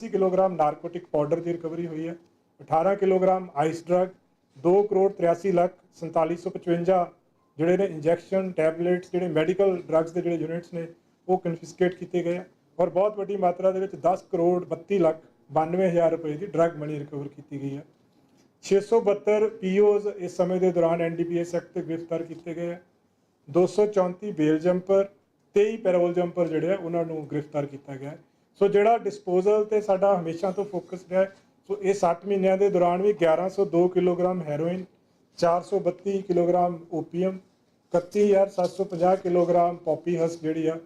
80 kilogram narcotic powder ਦੀ recovery ਹੋਈ ਹੈ 18 kilogram ice drug 2 crore 83 lakh 4755 ਜਿਹੜੇ ਨੇ ਇੰਜੈਕਸ਼ਨ ਟੈਬਲੇਟਸ ਜਿਹੜੇ ਮੈਡੀਕਲ ਡਰੱਗਸ ਦੇ ਜਿਹੜੇ ਯੂਨਿਟਸ ਨੇ ਉਹ ਕਨਫਿਸਕੇਟ ਕੀਤੇ ਗਏ ਆ ਔਰ ਬਹੁਤ ਵੱਡੀ ਮਾਤਰਾ ਦੇ ਵਿੱਚ 10 ਕਰੋੜ 32 ਲੱਖ 92000 ਰੁਪਏ ਦੀ ਡਰੱਗ ਮਨੀ ਰਿਕਵਰ ਕੀਤੀ ਗਈ ਹੈ 672 ਪੀਓਜ਼ ਇਸ ਸਮੇਂ ਦੇ ਦੌਰਾਨ ਐਨਡੀਪੀਐਸ ਐਕਟ ਤੇ ਗ੍ਰਿਫਤਾਰ ਕੀਤੇ ਗਏ ਆ 234 ਬੇਲ ਜੰਪਰ 23 ਪੈਰੋਲ ਜੰਪਰ ਜਿਹੜੇ ਆ ਉਹਨਾਂ ਨੂੰ ਗ੍ਰਿਫਤਾਰ ਕੀਤਾ ਗਿਆ ਸੋ ਜਿਹੜਾ ਡਿਸਪੋਜ਼ਲ ਤੇ ਸਾਡਾ ਹਮੇਸ਼ਾ ਤੋਂ ਫੋਕਸ ਰਿਹਾ ਸੋ ਇਹ 60 ਮਹੀਨਿਆਂ ਦੇ ਦੌਰਾਨ ਵੀ 1102 kilogram heroin 432 kilogram opium 31750 kilogram poppy husk ਜਿਹੜੀ ਆ,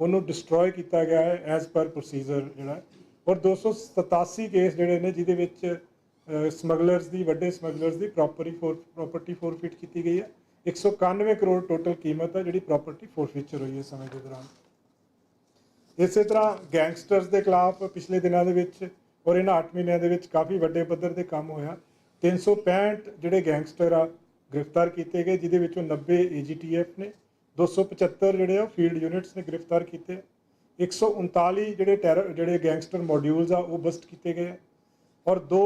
ਉਹਨੂੰ ਡਿਸਟਰੋਏ ਕੀਤਾ ਗਿਆ ਹੈ ਐਜ਼ ਪਰ ਪ੍ਰੋਸੀਜਰ ਜਿਹੜਾ ਹੈ। ਔਰ 287 ਕੇਸ ਜਿਹੜੇ ਨੇ, ਜਿਹਦੇ ਵਿੱਚ ਸਮਗਲਰਸ ਦੀ, ਵੱਡੇ ਸਮਗਲਰਸ ਦੀ ਪ੍ਰੋਪਰਟੀ ਫੋਰ ਪ੍ਰਾਪਰਟੀ ਫੋਰਫਿਟ ਕੀਤੀ ਗਈ ਹੈ 191 ਕਰੋੜ ਟੋਟਲ ਕੀਮਤ ਹੈ ਜਿਹੜੀ ਪ੍ਰਾਪਰਟੀ ਫੋਰਫੀਚਰ ਹੋਈ ਹੈ ਸਮੇਂ ਦੇ ਦੌਰਾਨ ਇਸੇ ਤਰ੍ਹਾਂ ਗੈਂਗਸਟਰਸ ਦੇ ਖਿਲਾਫ ਪਿਛਲੇ ਦਿਨਾਂ ਦੇ ਵਿੱਚ ਔਰ ਇਹਨਾਂ 8 ਮਹੀਨਿਆਂ ਦੇ ਵਿੱਚ ਕਾਫੀ ਵੱਡੇ ਪੱਧਰ ਤੇ ਕੰਮ ਹੋਇਆ। 365 ਜਿਹੜੇ ਗੈਂਗਸਟਰ ਆ, ਗ੍ਰਿਫਤਾਰ ਕੀਤੇ ਗਏ, ਜਿਹਦੇ ਵਿੱਚੋਂ 90 ਏਜੀਟੀਐਫ ਨੇ 275 ਜਿਹੜੇ ਆ, ਫੀਲਡ ਯੂਨਿਟਸ ਨੇ ਗ੍ਰਿਫਤਾਰ ਕੀਤੇ। 139 ਜਿਹੜੇ ਟੈਰਰ, ਜਿਹੜੇ ਗੈਂਗਸਟਰ ਮੋਡਿਊਲਸ ਆ, ਉਹ ਬਸਟ ਕੀਤੇ ਗਏ। ਔਰ ਦੋ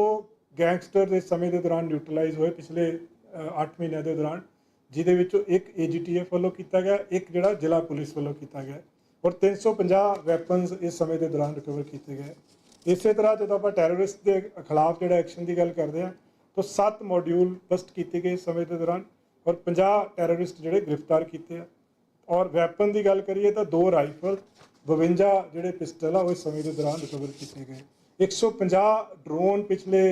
ਗੈਂਗਸਟਰ ਦੇ ਸਮੇਂ ਦੇ ਦੌਰਾਨ ਨਿਊਟਰਲਾਈਜ਼ ਹੋਏ ਪਿਛਲੇ 8 ਮਹੀਨਿਆਂ ਦੇ ਦੌਰਾਨ, ਜਿਹਦੇ ਵਿੱਚੋਂ ਇੱਕ ਏਜੀਟੀਐਫ ਵੱਲੋਂ ਕੀਤਾ ਗਿਆ, ਇੱਕ ਜਿਹੜਾ ਜ਼ਿਲ੍ਹਾ ਪੁਲਿਸ ਵੱਲੋਂ ਕੀਤਾ ਗਿਆ। ਔਰ 350 ਵੈਪਨਸ ਇਸ ਸਮੇਂ ਦੇ ਦੌਰਾਨ ਰਿਕਵਰ ਕੀਤੇ ਗਏ। ਇਸੇ ਤਰ੍ਹਾਂ ਜਦੋਂ ਆਪਾਂ ਟੈਰਰਿਸਟ ਦੇ ਖਿਲਾਫ ਜਿਹੜਾ ਐਕਸ਼ਨ ਦੀ ਗੱਲ ਕਰਦੇ ਹਾਂ, ਤਾਂ 7 ਮੋਡਿਊਲ ਬਸਟ ਕੀਤੇ ਗਏ ਇਸ ਸਮੇਂ ਦੇ ਦੌਰਾਨ ਔਰ 50 ਟੈਰਰਿਸਟ ਜਿਹੜੇ ਗ੍ਰਿਫਤਾਰ ਕੀਤੇ ਆ। ਔਰ ਵੈਪਨ ਦੀ ਗੱਲ ਕਰੀਏ ਤਾਂ ਦੋ ਰਾਈਫਲ 52 ਜਿਹੜੇ ਪਿਸਟਲ ਆ, ਉਹ ਇਸ ਸਮੇਂ ਦੇ ਦੌਰਾਨ ਰਿਕਵਰ ਕੀਤੇ ਗਏ। 150 ਡਰੋਨ ਪਿਛਲੇ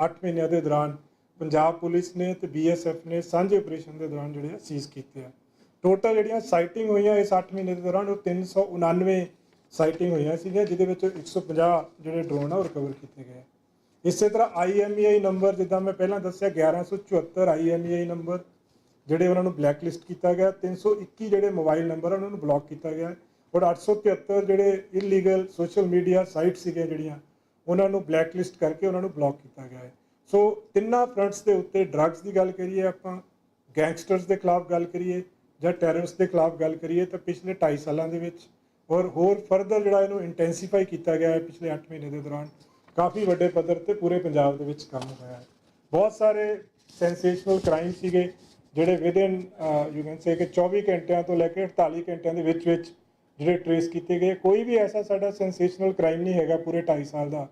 8 ਮਹੀਨਿਆਂ ਦੇ ਦੌਰਾਨ ਪੰਜਾਬ ਪੁਲਿਸ ਨੇ ਤੇ ਬੀਐਸਐਫ ਨੇ ਸਾਂਝੇ ਆਪਰੇਸ਼ਨ ਦੇ ਦੌਰਾਨ ਜਿਹੜੇ ਆ ਸੀਜ਼ ਕੀਤੇ ਆ। ਟੋਟਲ ਜਿਹੜੀਆਂ ਸਾਈਟਿੰਗ ਹੋਈਆਂ ਇਸ 8 ਮਹੀਨੇ ਦੇ ਦੌਰਾਨ, ਉਹ 399 ਸਾਈਟਿੰਗ ਹੋਈਆਂ ਸੀਗੀਆਂ, ਜਿਹਦੇ ਵਿੱਚੋਂ 150 ਜਿਹੜੇ ਡਰੋਨ ਆ ਉਹ ਰਿਕਵਰ ਕੀਤੇ ਗਏ ਇਸੇ ਤਰ੍ਹਾਂ ਆਈਐਮਈਆਈ ਨੰਬਰ ਜਿੱਦਾਂ ਮੈਂ ਪਹਿਲਾਂ ਦੱਸਿਆ 1174 ਆਈਐਮਈਆਈ ਨੰਬਰ ਜਿਹੜੇ ਉਹਨਾਂ ਨੂੰ ਬਲੈਕ ਲਿਸਟ ਕੀਤਾ ਗਿਆ 321 ਜਿਹੜੇ ਮੋਬਾਈਲ ਨੰਬਰ ਆ, ਉਹਨਾਂ ਨੂੰ ਬਲੌਕ ਕੀਤਾ ਗਿਆ। ਔਰ 873 ਜਿਹੜੇ ਇਲੀਗਲ ਸੋਸ਼ਲ ਮੀਡੀਆ ਸਾਈਟ ਸੀਗੇ ਜਿਹੜੀਆਂ, ਉਹਨਾਂ ਨੂੰ ਬਲੈਕ ਲਿਸਟ ਕਰਕੇ ਉਹਨਾਂ ਨੂੰ ਬਲੌਕ ਕੀਤਾ ਗਿਆ ਹੈ। ਸੋ ਤਿੰਨਾਂ ਫਰੰਟਸ ਦੇ ਉੱਤੇ ਡਰੱਗਸ ਦੀ ਗੱਲ ਕਰੀਏ ਆਪਾਂ ਗੈਂਗਸਟਰਸ ਦੇ ਖਿਲਾਫ ਗੱਲ ਕਰੀਏ ਜਾਂ ਟੈਰਰਿਸਟ ਦੇ ਖਿਲਾਫ ਗੱਲ ਕਰੀਏ ਤਾਂ ਪਿਛਲੇ 2.5 ਸਾਲਾਂ ਦੇ ਵਿੱਚ ਔਰ ਹੋਰ ਫਰਦਰ ਜਿਹੜਾ ਇਹਨੂੰ ਇੰਟੈਂਸੀਫਾਈ ਕੀਤਾ ਗਿਆ ਹੈ ਪਿਛਲੇ 8 ਮਹੀਨੇ ਦੇ ਦੌਰਾਨ, ਕਾਫੀ ਵੱਡੇ ਪੱਧਰ ਤੇ ਪੂਰੇ ਪੰਜਾਬ ਦੇ ਵਿੱਚ ਕੰਮ ਹੋਇਆ ਹੈ। ਬਹੁਤ ਸਾਰੇ ਸੈਂਸੇਸ਼ਨਲ ਕ੍ਰਾਈਮ ਸੀਗੇ ਜਿਹੜੇ ਵਿਦਿਨ ਯੂ ਕੈਨ ਸੇ ਕਿ 24 ਘੰਟਿਆਂ ਤੋਂ ਲੈ ਕੇ 48 ਘੰਟਿਆਂ ਦੇ ਵਿੱਚ ਵਿੱਚ ਜਿਹੜੇ ਟਰੇਸ ਕੀਤੇ ਗਏ। ਕੋਈ ਵੀ ਐਸਾ ਸਾਡਾ ਸੈਂਸੇਸ਼ਨਲ ਕ੍ਰਾਈਮ ਨਹੀਂ ਹੈਗਾ ਪੂਰੇ 2.5 ਸਾਲ ਦਾ,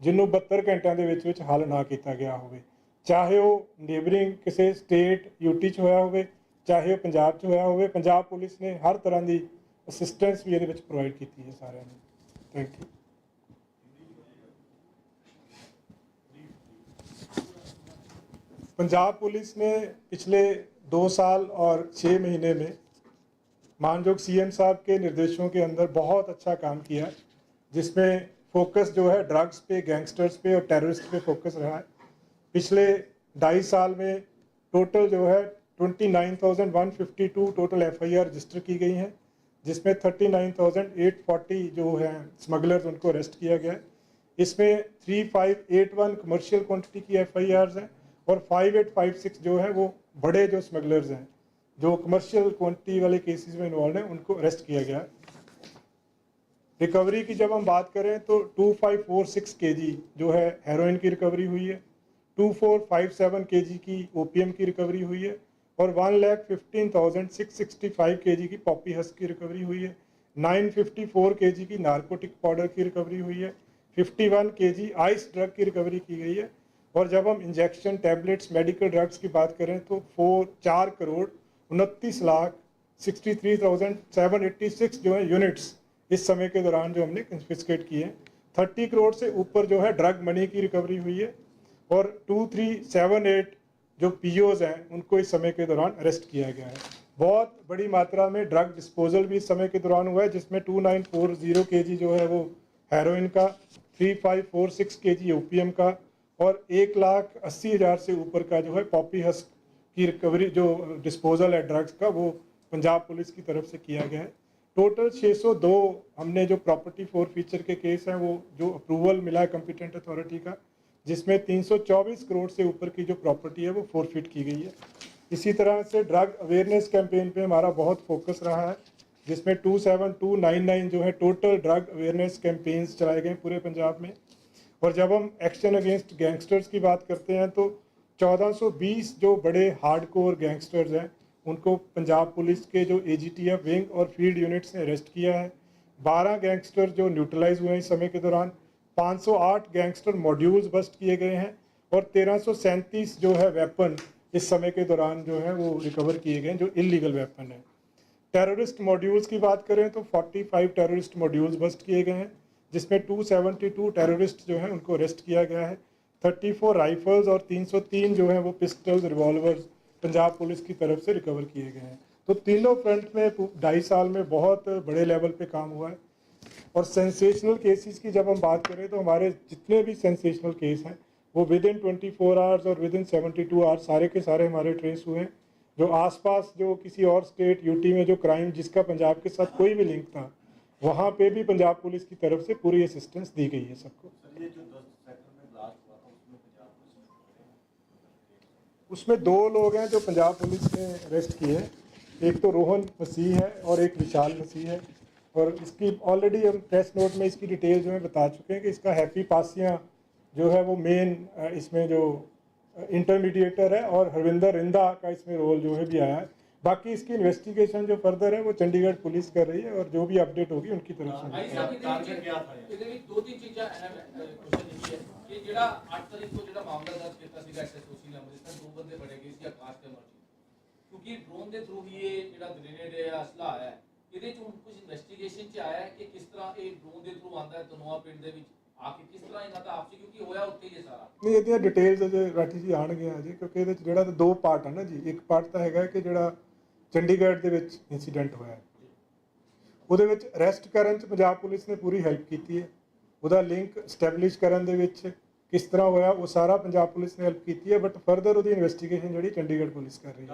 ਜਿਹਨੂੰ 72 ਘੰਟਿਆਂ ਦੇ ਵਿੱਚ ਵਿੱਚ ਹੱਲ ਨਾ ਕੀਤਾ ਗਿਆ ਹੋਵੇ। ਚਾਹੇ ਉਹ ਨੇਬਰਿੰਗ ਕਿਸੇ ਸਟੇਟ ਯੂਟੀ ਚ ਹੋਇਆ ਹੋਵੇ ਚਾਹੇ ਉਹ ਪੰਜਾਬ ਚ ਹੋਇਆ ਹੋਵੇ ਪੰਜਾਬ ਪੁਲਿਸ ਨੇ ਹਰ ਤਰ੍ਹਾਂ ਦੀ ਅਸਿਸਟੈਂਸ ਵੀ ਇਹਦੇ ਵਿੱਚ ਪ੍ਰੋਵਾਈਡ ਕੀਤੀ ਹੈ ਸਾਰਿਆਂ ਨੂੰ ਥੈਂਕ ਯੂ पंजाब पुलिस ने पिछले दो साल और छः महीने में मानजोग सीएम साहब के निर्देशों के अंदर बहुत अच्छा काम किया है जिसमें फोकस जो है ड्रग्स पे गैंगस्टर्स पे और टेररिस्ट पे फोकस रहा है पिछले ढाई साल में टोटल जो है 29,152 टोटल एफआईआर रजिस्टर की गई हैं जिसमें 39,840 जो है स्मगलर्स उनको अरेस्ट किया गया है। इसमें 3581 कमर्शियल क्वांटिटी की एफआईआर्स हैं और 5856 जो है वो बड़े जो स्मगलर्स हैं जो कमर्शियल क्वांटिटी वाले केसेस में इन्वॉल्व हैं उनको अरेस्ट किया गया रिकवरी की जब हम बात करें तो 2546 केजी जो है हेरोइन की रिकवरी हुई है 2457 केजी की ओपीएम की रिकवरी हुई है और one lakh fifteen thousand six sixty five K G की पॉपी हस्क की रिकवरी हुई है। 954 के जी की नारकोटिक पाउडर की रिकवरी हुई है। 51 के जी आइस ड्रग की रिकवरी की गई है। और जब हम इंजेक्शन टैबलेट्स मेडिकल ड्रग्स की बात करें तो फोर चार करोड़ उनतीस lakh sixty three thousand seven eighty six जो है यूनिट्स इस समय के दौरान जो हमने कंफिस्केट किए हैं। थर्टी करोड़ से ऊपर जो है ड्रग मनी की रिकवरी हुई है। और टू थ्री सेवन एट जो पीओज हैं, उनको इस समय के दौरान अरेस्ट किया गया है। बहुत बड़ी मात्रा में ड्रग डिस्पोजल भी इस समय के दौरान हुआ है, जिसमें टू नाइन फोर ज़ीरो के जी जो है, वो हेरोइन का थ्री फाइव फोर सिक्स के जी ओपीएम का, और एक लाख अस्सी हज़ार से ऊपर का जो है पॉपी हस्क की रिकवरी जो डिस्पोजल है ड्रग्स का, वो पंजाब पुलिस की तरफ़ से किया गया है। टोटल 602 हमने जो प्रॉपर्टी फोर फीचर के केस हैं, वो जो अप्रूवल मिला है कम्पिटेंट अथॉरिटी का जिसमें 324 करोड़ से ऊपर की जो प्रॉपर्टी है वो फोरफिट की गई है। इसी तरह से ड्रग अवेयरनेस कैंपेन पे हमारा बहुत फोकस रहा है, जिसमें 27299 जो है टोटल ड्रग अवेयरनेस कैंपेन्स चलाए गए पूरे पंजाब में। और जब हम एक्शन अगेंस्ट गैंगस्टर्स की बात करते हैं तो 1420 जो बड़े हार्डकोर गैंगस्टर्स हैं, उनको पंजाब पुलिस के जो एजीटीएफ विंग और फ़ील्ड यूनिट्स ने अरेस्ट किया है। 12 गैंगस्टर जो न्यूट्रलाइज हुए हैं इस समय के दौरान। 508 गैंगस्टर मॉड्यूल्स बस्ट किए गए हैं और 1337 जो है वेपन इस समय के दौरान जो है वो रिकवर किए गए हैं, जो इलीगल वेपन है। टेररिस्ट मॉड्यूल्स की बात करें तो 45 टेररिस्ट मॉड्यूल्स बस्ट किए गए हैं, जिसमें 272 टेररिस्ट जो हैं उनको अरेस्ट किया गया है। 34 राइफल्स और 303 जो हैं वो पिस्टल्स रिवॉल्वर्स पंजाब पुलिस की तरफ़ से रिकवर किए गए हैं। तो तीनों फ्रंट में ढाई साल में बहुत बड़े लेवल पे काम हुआ है। और सेंसेशनल केसेस की जब हम बात करें तो हमारे जितने भी सेंसेशनल केस हैं, वो within twenty four hours और within seventy two hours सारे के सारे हमारे ट्रेस हुए हैं। जो आसपास जो किसी और स्टेट यूटी में जो क्राइम जिसका पंजाब के साथ कोई भी लिंक था, वहाँ पे भी पंजाब पुलिस की तरफ़ से पूरी असिस्टेंस दी गई है सबको। उसमें दो लोग हैं जो पंजाब पुलिस ने अरेस्ट किए हैं। एक तो रोहन मसीह है और एक विशाल मसीह है। और इसकी ऑलरेडी हम प्रेस नोट में इसकी डिटेल जो है बता चुके हैं कि इसका हैप्पी पासिया जो है वो मेन इसमें जो इंटरमीडिएटर है और हरविंदर रिंदा का इसमें रोल जो है भी आया है बाकी इसकी इन्वेस्टिगेशन जो फर्दर है वो चंडीगढ़ पुलिस कर रही है और जो भी अपडेट होगी उनकी तरफ से ਭਾਈ ਸਾਹਿਬ ਇਹਦੇ Target ਵਿੱਚ ਕਿਆ ਥਾ ਇਹ? ਇਹਦੇ ਵਿੱਚ ਦੋ ਤਿੰਨ ਚੀਜ਼ਾਂ ਅਹਿਮ ਕੁਐਸਚਨ ਇਹ ਹੈ ਕਿ ਜਿਹੜਾ 8 ਤਰੀਕ ਨੂੰ ਜਿਹੜਾ ਮਾਮਲਾ ਦਰਜ ਕੀਤਾ ਸੀਗਾ ਐਸਐਸਓਸੀ ਨੇ ਅੰਮ੍ਰਿਤਸਰ ਦੋ ਬੰਦੇ ਫੜੇ ਗਏ ਸੀ ਆਕਾਸ਼ ਤੇ ਅਮਰਜੀਤ ਕਿਉਂਕਿ ਡਰੋਨ ਦੇ ਥਰੂ ਹੀ ਇਹ ਜਿਹੜਾ ਗ੍ਰੇਨੇਡ ਹੈ ਅਸਲਾ ਆਇਆ ਹੈ ਇਹਦੇ ਚ ਕੁਝ ਇਨਵੈਸਟੀਗੇਸ਼ਨ ਚ ਆਇਆ ਕਿ ਕਿਸ ਤਰ੍ਹਾਂ ਇਹ ਡਰੋਨ ਦੇ ਥਰੂ ਆਂਦਾ ਹੈ ਤਨੋਆ ਪਿੰਡ ਦੇ ਵਿੱਚ। ਆ ਕੇ ਕਿਸ ਤਰ੍ਹਾਂ ਇਹਨਾਂ ਦਾ ਆਪਸੀ ਕਿਉਂਕਿ ਹੋਇਆ ਉੱਥੇ ਹੀ ਹੈ ਸਾਰਾ। ਨਹੀਂ ਇਹਦੀਆਂ ਡਿਟੇਲਸ ਅਜੇ ਰਾਠੀ ਜੀ ਆਣਗੇ ਅਜੇ, ਕਿਉਂਕਿ ਇਹਦੇ ਚ ਜਿਹੜਾ ਤਾਂ ਦੋ ਪਾਰਟ ਆ ਨਾ ਜੀ। ਇੱਕ ਪਾਰਟ ਤਾਂ ਹੈਗਾ ਕਿ ਜਿਹੜਾ ਚੰਡੀਗੜ੍ਹ ਦੇ ਵਿੱਚ ਇਨਸੀਡੈਂਟ ਹੋਇਆ ਉਹਦੇ ਵਿੱਚ ਅਰੈਸਟ ਕਰਨ ਚ ਪੰਜਾਬ ਪੁਲਿਸ ਨੇ ਪੂਰੀ ਹੈਲਪ ਕੀਤੀ ਹੈ। ਉਹਦਾ ਲਿੰਕ ਸਟੈਬਲਿਸ਼ ਕਰਨ ਦੇ ਵਿੱਚ ਕਿਸ ਤਰ੍ਹਾਂ ਹੋਇਆ ਉਹ ਸਾਰਾ ਪੰਜਾਬ ਪੁਲਿਸ ਨੇ ਹੈਲਪ ਕੀਤੀ ਹੈ ਬਟ ਫਰਦਰ ਉਹਦੀ ਇਨਵੈਸਟੀਗੇਸ਼ਨ ਜਿਹੜੀ ਚੰਡੀਗੜ੍ਹ ਪੁਲਿਸ ਕਰ ਰਹੀ ਹੈ।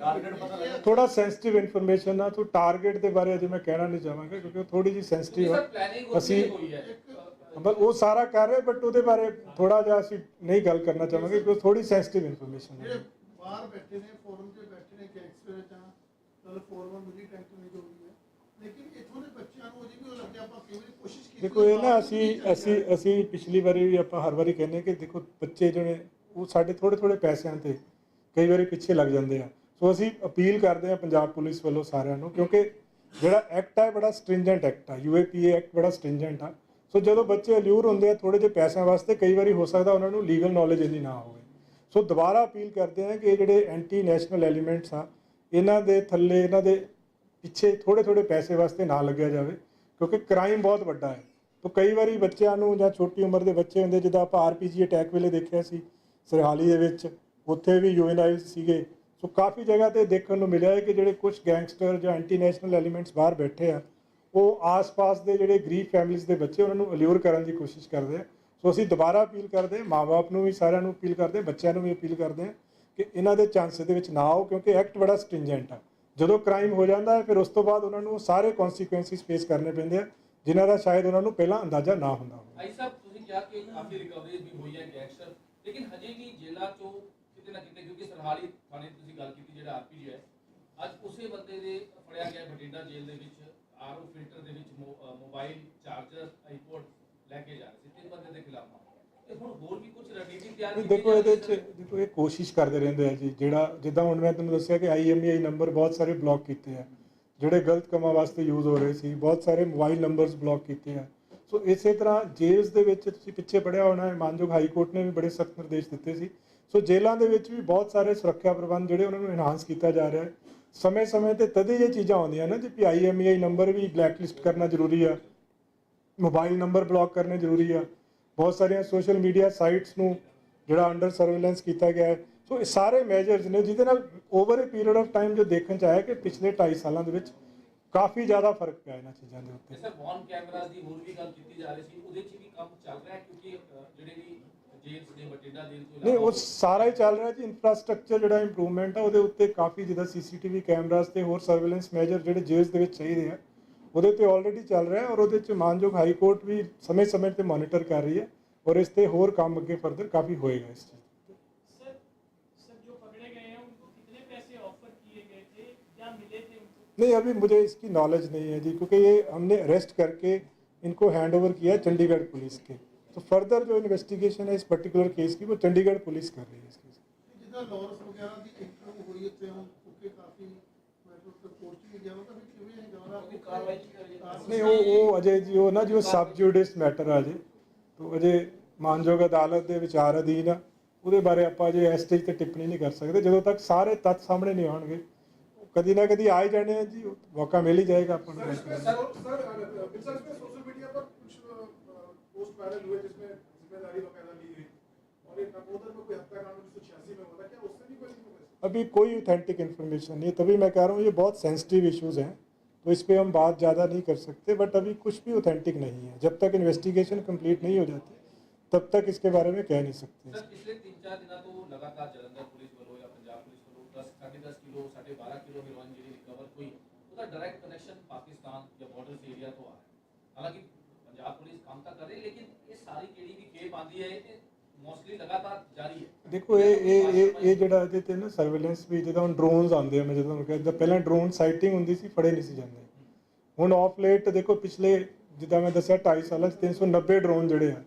ਆ? ਥੋੜਾ ਸੈਂਸਿਟਿਵ ਇਨਫੋਰਮੇਸ਼ਨ ਆ ਤੋਂ ਟਾਰਗੇਟ ਦੇ ਬਾਰੇ ਅਜੇ ਮੈਂ ਕਹਿਣਾ ਨਹੀਂ ਚਾਹਾਂਗਾ ਕਿਉਂਕਿ ਉਹ ਥੋੜੀ ਜੀ ਸੈਂਸਿਟਿਵ ਹੈ। ਅਸੀਂ ਮਤਲਬ ਉਹ ਸਾਰਾ ਕਰ ਰਹੇ ਬਟ ਉਹਦੇ ਬਾਰੇ ਥੋੜਾ ਜਿਹਾ ਅਸੀਂ ਨਹੀਂ ਗੱਲ ਕਰਨਾ ਚਾਹਾਂਗੇ ਕਿਉਂਕਿ ਥੋੜੀ ਸੈਂਸਿਟਿਵ ਇਨਫੋਰਮੇਸ਼ਨ ਹੈ ਜਿਹੜੇ ਬਾਹਰ ਬੈਠੇ ਨੇ ਫੋਰਮ ਤੇ ਬੈਠੇ ਨੇ ਫੋਰਮ ਨਹੀਂ ਹੈ ਲੇਕਿਨ ਇਥੋਂ ਦੇ ਬੱਚਿਆਂ ਨੂੰ ਵੀ ਉਹ ਲੱਗਿਆ ਆਪਾਂ ਦੇਖੋ ਇਹ ਨਾ ਅਸੀਂ ਅਸੀਂ ਅਸੀਂ ਪਿਛਲੀ ਵਾਰੀ ਵੀ ਆਪਾਂ ਹਰ ਵਾਰੀ ਕਹਿੰਦੇ ਕਿ ਦੇਖੋ ਬੱਚੇ ਜਿਹੜੇ ਉਹ ਸਾਡੇ ਥੋੜੇ ਥੋੜੇ ਪੈਸਿਆਂ ਤੇ ਕਈ ਵਾਰੀ ਪਿੱਛੇ ਲੱਗ ਜਾਂਦੇ ਆ। ਸੋ ਅਸੀਂ ਅਪੀਲ ਕਰਦੇ ਆ ਪੰਜਾਬ ਪੁਲਿਸ ਵੱਲੋਂ ਸਾਰਿਆਂ ਨੂੰ ਕਿਉਂਕਿ ਜਿਹੜਾ ਐਕਟ ਹੈ ਬੜਾ ਸਟ੍ਰਿੰਜੈਂਟ ਐਕਟ ਆ ਯੂਏਪੀਏ ਐਕਟ ਬੜਾ ਸਟ੍ਰਿੰਜੈਂਟ ਆ। ਸੋ ਜਦੋਂ ਬੱਚੇ ਅਲਿਊਰ ਹੁੰਦੇ ਆ ਥੋੜੇ ਜਿਹੇ ਪੈਸਿਆਂ ਵਾਸਤੇ ਕਈ ਵਾਰੀ ਹੋ ਸਕਦਾ ਉਹਨਾਂ ਨੂੰ ਲੀਗਲ ਨੌਲੇਜ ਇੰਨੀ ਨਾ ਹੋਵੇ। ਸੋ ਦੁਬਾਰਾ ਅਪੀਲ ਕਰਦੇ ਆ ਕਿ ਇਹ ਜਿਹੜੇ ਐਂਟੀ ਨੈਸ਼ਨਲ ਐਲੀਮੈਂਟਸ ਆ ਇਹਨਾਂ ਦੇ ਥੱਲੇ ਇਹਨਾਂ ਦੇ ਪਿੱਛੇ ਥੋੜੇ ਥੋੜੇ ਪੈਸੇ ਵਾਸਤੇ ਨਾ ਲੱਗਿਆ ਜਾਵੇ, ਕਿਉਂਕਿ ਕ੍ਰਾਈਮ ਬਹੁਤ ਵੱਡਾ ਹੈ। ਤੋ ਕਈ ਵਾਰੀ ਬੱਚਿਆਂ ਨੂੰ ਜਾਂ ਛੋਟੀ ਉਮਰ ਦੇ ਬੱਚੇ ਹੁੰਦੇ, ਜਿੱਦਾਂ ਆਪਾਂ ਆਰਪੀਜੀ ਅਟੈਕ ਵੇਲੇ ਦੇਖਿਆ ਸੀ, ਸਰਹਾਲੀ ਦੇ ਵਿੱਚ, ਉੱਥੇ ਵੀ ਯੂਐਨਆਈ ਸੀਗੇ। ਸੋ ਕਾਫੀ ਜਗ੍ਹਾ ਤੇ ਦੇਖਣ ਨੂੰ ਮਿਲਿਆ ਹੈ ਕਿ ਜਿਹੜੇ ਕੁਝ ਗੈਂਗਸਟਰ ਜਾਂ ਐਂਟੀ ਨੈਸ਼ਨਲ ਐਲੀਮੈਂਟਸ ਬਾਹਰ ਬੈਠੇ ਆ, ਉਹ ਆਸ-ਪਾਸ ਦੇ ਜਿਹੜੇ ਗਰੀਬ ਫੈਮਿਲੀਜ਼ ਦੇ ਬੱਚੇ, ਉਹਨਾਂ ਨੂੰ ਅਲਿਊਰ ਕਰਨ ਦੀ ਕੋਸ਼ਿਸ਼ ਕਰਦੇ ਆ। ਸੋ ਅਸੀਂ ਦੁਬਾਰਾ ਅਪੀਲ ਕਰਦੇ ਹਾਂ ਮਾਪੇ ਨੂੰ ਵੀ ਸਾਰਿਆਂ ਨੂੰ ਅਪੀਲ ਕਰਦੇ ਬੱਚਿਆਂ ਨੂੰ ਵੀ ਅਪੀਲ ਕਰਦੇ ਹਾਂ ਕਿ ਇਹਨਾਂ ਦੇ ਚਾਂਸ ਦੇ ਵਿੱਚ ਨਾ ਆਓ, ਕਿਉਂਕਿ ਐਕਟ ਬੜਾ ਸਟ੍ਰਿੰਜੈਂਟ ਆ। ਜਦੋਂ ਕ੍ਰਾਈਮ ਹੋ ਜਾਂਦਾ ਹੈ ਫਿਰ ਉਸ ਤੋਂ ਬਾਅਦ ਉਹਨਾਂ ਨੂੰ ਸਾਰੇ ਕਨਸੀਕੁਐਂਸਿਸ ਫੇਸ ਕਰਨੇ ਪੈਂਦੇ ਆ ਜਿਨ੍ਹਾਂ ਦਾ ਸ਼ਾਇਦ ਉਹਨਾਂ ਨੂੰ ਪਹਿਲਾਂ ਅੰਦਾਜ਼ਾ ਨਾ ਹੁੰਦਾ ਹੋਵੇ। ਭਾਈ ਸਾਹਿਬ ਤੁਸੀਂ ਕਿਹਾ ਕਿ ਕਾਫੀ ਰਿਕਵਰੀ ਵੀ ਹੋਈ ਹੈ ਗੈਂਗਸਟਰ ਲੇਕਿਨ ਹਜੇ ਵੀ ਜੇਲ੍ਹਾਂ ਚੋਂ ਕਿਤੇ ਨਾ ਕਿਤੇ ਕਿਉਂਕਿ ਸਰਹਾਲੀ ਥਾਣੇ ਤੁਸੀਂ ਗੱਲ ਕੀਤੀ ਜਿਹੜਾ ਆਰਪੀਜੀ ਹੈ ਅੱਜ ਉਸੇ ਬੰਦੇ ਦੇ ਫੜਿਆ ਗਿਆ ਬਠਿੰਡਾ ਜੇਲ੍ਹ ਦੇ ਵਿੱਚ ਆਰਓ ਫਿਲਟਰ ਦੇ ਵਿੱਚ ਮੋ- ਅ, ਮੋਬਾਈਲ ਚਾਰਜਰ ਆਈਪੋਡ ਲੈ ਕੇ ਜਾ ਰਹੇ ਸੀ ਤਿੰਨ ਬੰਦੇ ਦੇ ਖਿਲਾਫ ਮਾਮਲਾ। ਤੇ ਹੁਣ ਹੋਰ ਵੀ ਕੁਝ ਰਣਨੀਤੀ ਤਿਆਰ ਨਹੀਂ, ਦੇਖੋ ਇਹਦੇ ਚ ਦੇਖੋ, ਇਹ ਕੋਸ਼ਿਸ਼ ਕਰਦੇ ਰਹਿੰਦੇ ਆ ਜੀ, ਜਿਹੜਾ, ਜਿੱਦਾਂ ਹੁਣ ਮੈਂ ਤੁਹਾਨੂੰ ਦੱਸਿਆ ਕਿ ਆਈਐਮਈਆਈ ਨੰਬਰ ਬਹੁਤ ਸਾਰੇ ਬਲੌਕ ਕੀਤੇ ਆ, ਜਿਹੜੇ ਗਲਤ ਕੰਮਾਂ ਵਾਸਤੇ ਯੂਜ਼ ਹੋ ਰਹੇ ਸੀ, ਬਹੁਤ ਸਾਰੇ ਮੋਬਾਈਲ ਨੰਬਰਸ ਬਲੌਕ ਕੀਤੇ ਆ। ਸੋ ਇਸੇ ਤਰ੍ਹਾਂ ਜੇਲਸ ਦੇ ਵਿੱਚ ਤੁਸੀਂ ਪਿੱਛੇ ਪੜਿਆ ਹੋਣਾ, ਮਾਨਯੋਗ ਹਾਈ ਕੋਰਟ ਨੇ ਵੀ ਬੜੇ ਸਖਤ ਨਿਰਦੇਸ਼ ਦਿੱਤੇ ਸੀ। ਸੋ ਜੇਲ੍ਹਾਂ ਦੇ ਵਿੱਚ ਵੀ ਬਹੁਤ ਸਾਰੇ ਸੁਰੱਖਿਆ ਪ੍ਰਬੰਧ ਜਿਹੜੇ ਉਹਨਾਂ ਨੂੰ ਐਨਹਾਂਸ ਕੀਤਾ ਜਾ ਰਿਹਾ ਹੈ। ਸਮੇਂ-ਸਮੇਂ ਤੇ ਤਦੇ ਇਹ ਚੀਜ਼ਾਂ ਆਉਂਦੀਆਂ ਨਾ, ਜੀ ਆਈਐਮਈਆਈ ਨੰਬਰ ਵੀ ਬਲੈਕਲਿਸਟ ਕਰਨਾ ਜ਼ਰੂਰੀ ਆ ਮੋਬਾਈਲ ਨੰਬਰ ਬਲੌਕ ਕਰਨੇ ਜ਼ਰੂਰੀ ਆ, ਬਹੁਤ ਸਾਰੀਆਂ ਸੋਸ਼ਲ ਮੀਡੀਆ ਸਾਈਟਸ ਨੂੰ ਜਿਹੜਾ ਅੰਡਰ ਸਰਵੇਲੈਂਸ ਕੀਤਾ ਗਿਆ ਹੈ। ਸੋ ਇਹ ਸਾਰੇ ਮੈਜਰਸ ਨੇ ਜਿਹਦੇ ਨਾਲ over a period of time ਜੋ ਦੇਖਣ ਚ ਆਇਆ ਕਿ ਪਿਛਲੇ 2.5 ਸਾਲਾਂ ਦੇ ਵਿੱਚ ਕਾਫੀ ਜ਼ਿਆਦਾ ਫ਼ਰਕ ਪਿਆ ਇਹਨਾਂ ਚੀਜ਼ਾਂ ਦੇ ਉੱਤੇ। ਸਰ ਵੌਨ ਕੈਮਰਾਸ ਦੀ ਹੋਰ ਵੀ ਗੱਲ ਕੀਤੀ ਜਾ ਰਹੀ ਸੀ ਉਹਦੇ 'ਚ ਵੀ ਕੰਮ ਚੱਲ ਰਿਹਾ ਹੈ ਕਿਉਂਕਿ ਜਿਹੜੇ ਵੀ ਜੇਲ੍ਹ ਦੇ ਬਠਿੰਡਾ ਜੇਲ੍ਹ ਤੋਂ ਨਹੀਂ ਉਹ ਸਾਰਾ ਹੀ ਚੱਲ ਰਿਹਾ ਜੀ ਇਨਫਰਾਸਟ੍ਰਕਚਰ ਜਿਹੜਾ ਇੰਪਰੂਵਮੈਂਟ ਆ ਉਹਦੇ ਉੱਤੇ ਕਾਫੀ ਜਿੱਦਾਂ ਸੀਸੀਟੀਵੀ ਕੈਮਰਾਸ ਤੇ ਹੋਰ ਸਰਵੇਲੈਂਸ ਮੈਜਰ ਜਿਹੜੇ ਜੇਲ੍ਹ ਦੇ ਵਿੱਚ ਚਾਹੀਦੇ ਆ ਉਹਦੇ ਤੇ ਆਲਰੇਡੀ ਚੱਲ ਰਿਹਾ ਔਰ ਉਹਦੇ ਚ ਮਾਨਯੋਗ ਹਾਈ ਕੋਰਟ ਵੀ ਸਮੇਂ-ਸਮੇਂ ਤੇ ਮੋਨੀਟਰ ਕਰ ਰਹੀ ਹੈ। ਔਰ ਇਸ ਤੇ ਹੋਰ ਕੰਮ ਅੱਗੇ ਫਰਦਰ ਕਾਫੀ ਹੋਏਗਾ ਇਸ ਚੀਜ਼ ਤੇ। सर सर जो पकड़े गए हैं उनको कितने पैसे ऑफर किए गए थे या मिले थे उनको नहीं अभी मुझे इसकी नॉलेज नहीं है जी क्योंकि ये हमने अरेस्ट करके इनको हैंड ओवर किया है चंडीगढ़ पुलिस के तो फर्दर जो इन्वेस्टिगेशन है इस पर्टिकुलर केस की वो चंडीगढ़ पुलिस कर रही है इस केस की। ਜਿੱਦਾਂ ਲਾਰੈਂਸ ਵਗੈਰਾ ਦੀ ਇੰਟਰਵਿਊ ਹੋਈ ਇੱਥੇ ਹੁਣ ਕਿਉਂਕਿ ਕਾਫੀ ਮੈਟਰ ਤੇ ਕੋਰਟ ਚ ਵੀ ਗਿਆ ਵਾ ਤਾਂ ਫਿਰ ਕਿਵੇਂ ਇਹ ਗਾਣਾ ਉਹਦੀ ਕਾਰਵਾਈ ਕੀ ਕਰੀ ਹੈ? ਨਹੀਂ ਉਹ ਉਹ ਅਜੇ ਜੀ ਉਹ ਨਾ ਜੋ ਸਬ ਜੁਡਿਸ ਮੈਟਰ ਆ ਜੇ ਤੋਂ ਅਜੇ ਮਾਨਯੋਗ ਅਦਾਲਤ ਦੇ ਵਿਚਾਰ ਅਧੀਨ ਆ ਉਹਦੇ ਬਾਰੇ ਆਪਾਂ ਅਜੇ ਇਸ ਸਟੇਜ ਤੇ ਟਿੱਪਣੀ ਨਹੀਂ ਕਰ ਸਕਦੇ ਜਦੋਂ ਤੱਕ ਸਾਰੇ ਤੱਥ ਸਾਹਮਣੇ ਨਹੀਂ ਆਉਣਗੇ ਕਦੀ ਨਾ ਕਦੀ ਆ ਹੀ ਜਾਣੇ ਆ ਜੀ ਉਹ ਮੌਕਾ ਮਿਲ ਹੀ ਜਾਏਗਾ ਆਪਾਂ ਨੂੰ सर इसमें सर सर सर इसमें सोशल मीडिया पर कुछ पोस्ट वायरल हुए जिसमें जिम्मेदारी बकायदा ली गई और एक नकोदर में कोई हत्याकांड उन्नीस सौ छियासी में हुआ था क्या उससे भी कोई information? अभी कोई ऑथेंटिक इन्फॉर्मेशन नहीं है तभी मैं कह रहा हूँ ये बहुत सेंसिटिव इश्यूज हैं तो इस पर हम बात ज़्यादा नहीं कर सकते बट अभी कुछ भी ऑथेंटिक नहीं है जब तक इन्वेस्टिगेशन कंप्लीट नहीं हो जाती तब तक इसके बारे में कह नहीं सकते ਸਰ ਪਿਛਲੇ 3-4 ਦਿਨਾਂ ਤੋਂ ਲਗਾਤਾਰ ਜਲੰਧਰ ਪੁਲਿਸ ਵੱਲੋਂ ਜਾਂ ਪੰਜਾਬ ਪੁਲਿਸ ਵੱਲੋਂ 10 10.5 ਕਿਲੋ 12.5 ਕਿਲੋ ਹੈਰੋਇਨ ਜਿਹੜੀ ਰਿਕਵਰ ਹੋਈ ਉਹਦਾ ਡਾਇਰੈਕਟ ਕਨੈਕਸ਼ਨ ਪਾਕਿਸਤਾਨ ਜਾਂ ਬਾਰਡਰਸ ਏਰੀਆ ਤੋਂ ਆ ਰਿਹਾ ਹੈ ਹਾਲਾਂਕਿ ਪੰਜਾਬ ਪੁਲਿਸ ਕੰਮ ਤਾਂ ਕਰ ਰਹੀ ਹੈ ਲੇਕਿਨ ਇਹ ਸਾਰੀ ਜਿਹੜੀ ਵੀ ਖੇਪ ਆਂਦੀ ਹੈ ਇਹ ਮੋਸਟਲੀ ਲਗਾਤਾਰ ਜਾਰੀ ਹੈ ਦੇਖੋ ਇਹ ਇਹ ਇਹ ਇਹ ਜਿਹੜਾ ਇਹਦੇ ਤੇ ਨਾ ਸਰਵੇਲੈਂਸ ਵੀ ਜਿੱਦਾਂ ਹੁਣ ਡਰੋਨਸ ਆਉਂਦੇ ਆ ਮੈਂ ਜਦੋਂ ਤੁਹਾਨੂੰ ਕਿਹਾ ਜਿੱਦਾਂ ਪਹਿਲਾਂ ਡਰੋਨ ਸਾਈਟਿੰਗ ਹੁੰਦੀ ਸੀ ਫੜੇ ਨਹੀਂ ਸੀ ਜਾਂਦੇ ਹੁਣ ਆਫ ਲੇਟ ਦੇਖੋ ਪਿਛਲੇ ਜਿੱਦਾਂ ਮੈਂ ਦੱਸਿਆ 2.5 ਸਾਲਾਂ 'ਚ 390 ਡਰੋਨ ਜਿਹੜੇ ਆ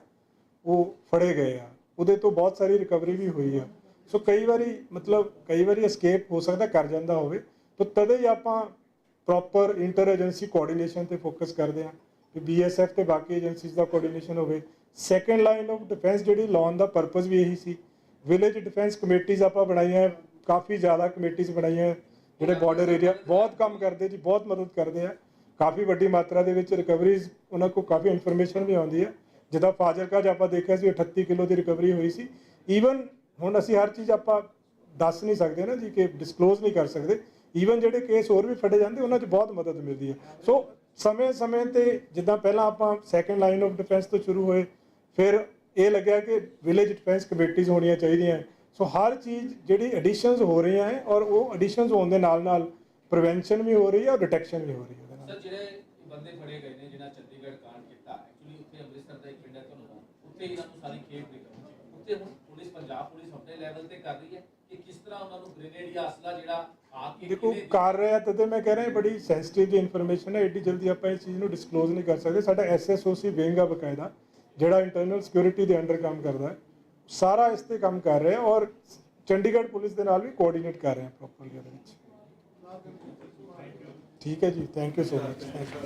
ਉਹ ਫੜੇ ਗਏ ਆ। ਉਹਦੇ ਤੋਂ ਬਹੁਤ ਸਾਰੀ ਰਿਕਵਰੀ ਵੀ ਹੋਈ ਆ। ਸੋ ਕਈ ਵਾਰੀ, ਮਤਲਬ ਕਈ ਵਾਰੀ ਐਸਕੇਪ ਹੋ ਸਕਦਾ, ਕਰ ਜਾਂਦਾ ਹੋਵੇ। ਤਾਂ ਤਦੇ ਹੀ ਆਪਾਂ ਪ੍ਰੋਪਰ ਇੰਟਰ ਏਜੰਸੀ ਕੋਆਰਡੀਨੇਸ਼ਨ ਤੇ ਫੋਕਸ ਕਰਦੇ ਆ। ਕਿ ਬੀਐਸਐਫ ਤੇ ਬਾਕੀ ਏਜੰਸੀਜ਼ ਦਾ ਕੋਆਰਡੀਨੇਸ਼ਨ ਹੋਵੇ। ਸੈਕੰਡ ਲਾਈਨ ਆਫ ਡਿਫੈਂਸ ਜਿਹੜੀ ਲਾਉਣ ਦਾ ਪਰਪਸ ਵੀ ਇਹੀ ਸੀ। ਵਿਲੇਜ ਡਿਫੈਂਸ ਕਮੇਟੀਆਂ ਆਪਾਂ ਬਣਾਈਆਂ, ਕਾਫੀ ਜ਼ਿਆਦਾ ਕਮੇਟੀਆਂ ਬਣਾਈਆਂ। ਜਿਹੜੇ ਬਾਰਡਰ ਏਰੀਆ ਬਹੁਤ ਕੰਮ ਕਰਦੇ ਜੀ, ਬਹੁਤ ਮਦਦ ਕਰਦੇ ਆ। ਕਾਫੀ ਵੱਡੀ ਮਾਤਰਾ ਦੇ ਵਿੱਚ ਰਿਕਵਰੀਜ਼ ਉਹਨਾਂ ਕੋਲ ਕਾਫੀ ਇਨਫੋਰਮੇਸ਼ਨ ਵੀ ਆਉਂਦੀ ਹੈ ਜਿੱਦਾਂ ਫਾਜ਼ਿਲਕਾ 'ਚ ਆਪਾਂ ਦੇਖਿਆ ਸੀ 38 ਕਿਲੋ ਦੀ ਰਿਕਵਰੀ ਹੋਈ ਸੀ। ਈਵਨ ਹੁਣ ਅਸੀਂ ਹਰ ਚੀਜ਼ ਆਪਾਂ ਦੱਸ ਨਹੀਂ ਸਕਦੇ ਨਾ ਜੀ ਕਿ ਡਿਸਕਲੋਜ਼ ਨਹੀਂ ਕਰ ਸਕਦੇ। ਈਵਨ ਜਿਹੜੇ ਕੇਸ ਹੋਰ ਵੀ ਫੜੇ ਜਾਂਦੇ, ਉਹਨਾਂ 'ਚ ਬਹੁਤ ਮਦਦ ਮਿਲਦੀ ਹੈ। ਸੋ ਸਮੇਂ-ਸਮੇਂ ਤੇ ਜਿੱਦਾਂ ਪਹਿਲਾਂ ਆਪਾਂ ਸੈਕੰਡ ਲਾਈਨ ਆਫ ਡਿਫੈਂਸ ਤੋਂ ਸ਼ੁਰੂ ਹੋਏ, ਫਿਰ ਇਹ ਲੱਗਿਆ ਕਿ ਵਿਲੇਜ ਡਿਫੈਂਸ ਕਮੇਟੀਆਂ ਹੋਣੀਆਂ ਚਾਹੀਦੀਆਂ। ਸੋ ਹਰ ਚੀਜ਼ ਜਿਹੜੀ ਐਡੀਸ਼ਨਸ ਹੋ ਰਹੀਆਂ ਹੈ ਔਰ ਉਹ ਐਡੀਸ਼ਨਸ ਹੋਣ ਦੇ ਨਾਲ-ਨਾਲ ਪ੍ਰੀਵੈਂਸ਼ਨ ਵੀ ਹੋ ਰਹੀ ਹੈ ਔਰ ਡਿਟੈਕਸ਼ਨ ਵੀ ਹੋ ਰਹੀ ਹੈ। ਸਰ, ਜਿਹੜੇ ਬੰਦੇ ਫੜੇ ਗਏ ਨੇ ਜਿਹਨਾਂ ਚੰਡੀਗੜ੍ਹ ਕਾਂਡ ਕੀਤਾ ਐਕਚੁਅਲੀ ਉੱਥੇ ਅੰਮ੍ਰਿਤਸਰ ਦਾ ਇੱਕ ਪਿੰਡ ਹੈ ਉੱਥੇ ਇਹਨਾਂ ਨੂੰ ਸਾਰੀ ਖੇਪ ਨਿਕਲ ਉੱਥੇ ਹੁਣ ਪੁਲਿਸ ਪੰਜਾਬ ਪੁਲਿਸ ਆਪਣੇ ਲੈਵਲ ਤੇ ਕਰ ਰਹੀ ਹੈ ਕਿ ਕਿਸ ਤਰ੍ਹਾਂ ਉਹਨਾਂ ਨੂੰ ਗ੍ਰੇਨੇਡ ਜਾਂ ਅਸਲਾ ਜਿਹੜਾ ਆ ਕੇ ਦੇਖੋ ਕਰ ਰਿਹਾ ਤਦੇ ਮੈਂ ਕਹਿ ਰਿਹਾ ਇਹ ਬੜੀ ਸੈਂਸਿਟਿਵ ਦੀ ਇਨਫੋਰਮੇਸ਼ਨ ਹੈ ਏਡੀ ਜਲਦੀ ਆਪਾਂ ਇਸ ਚੀਜ਼ ਨੂੰ ਡਿਸਕਲੋਜ਼ ਨਹੀਂ ਕਰ ਸਕਦੇ। ਸਾਡਾ ਐਸਐਸਓਸੀ ਵਿੰਗ ਆ ਬਕਾਇਦਾ ਜਿਹੜਾ ਇੰਟਰਨਲ ਸਿਕਿਉਰਿਟੀ ਦੇ ਅੰਡਰ ਕੰਮ ਕਰਦਾ ਹੈ। ਸਾਰਾ ਇਸ ਤੇ ਕੰਮ ਕਰ ਰਿਹਾ ਔਰ ਚੰਡੀਗੜ੍ਹ ਪੁਲਿਸ ਦੇ ਨਾਲ ਵੀ ਕੋਆਰਡੀਨੇਟ ਕਰ ਰਹੇ ਹਾਂ ਪ੍ਰੋਪਰਲੀ ਉਹਦੇ ਵਿੱਚ। ਠੀਕ ਹੈ ਜੀ thank you so much thank you